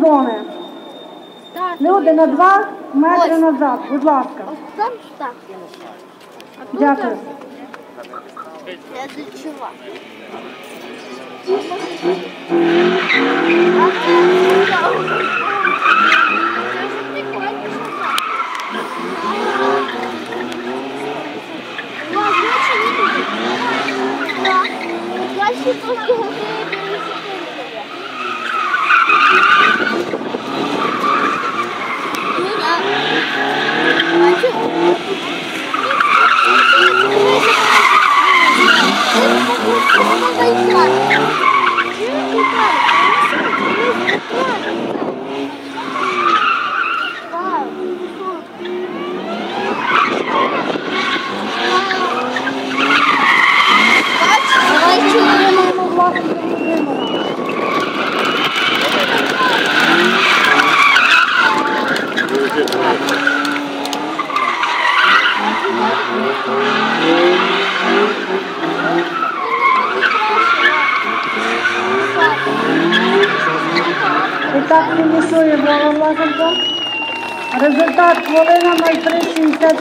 зони. Люди на два метри назад, будь ласка. Дякую. Я зачува. І так фінішує Вова Власенко. Результат хвилина 0360.